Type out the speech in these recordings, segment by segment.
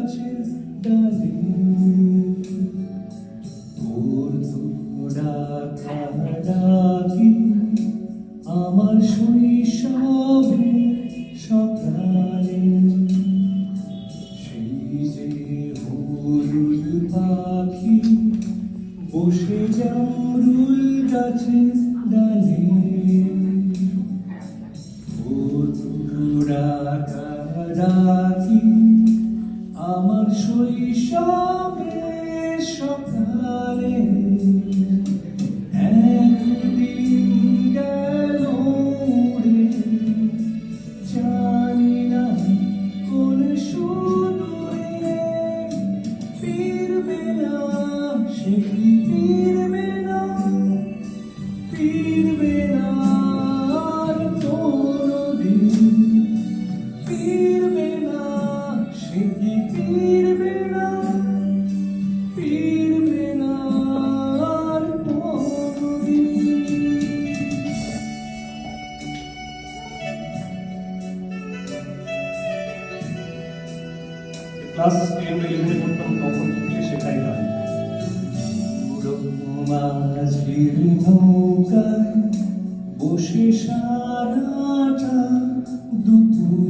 touches the leaves. আমার শৈশবে সকালে সেই যে হলুদ পাখি বসে জামরুল গাছে ডালে। রাখি আমার শৈশবে সকালে ক্লাস টেন ইলেভেনে পড়তাম তখন কিন্তু সেটাই গান মাঝির নৌকায় বসে সারাটা দুপুর।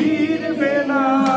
ফিরবে না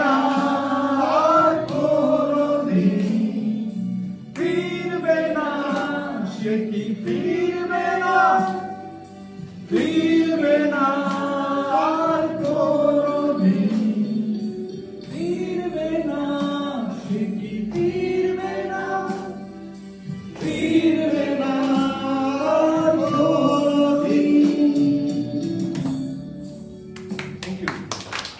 대박.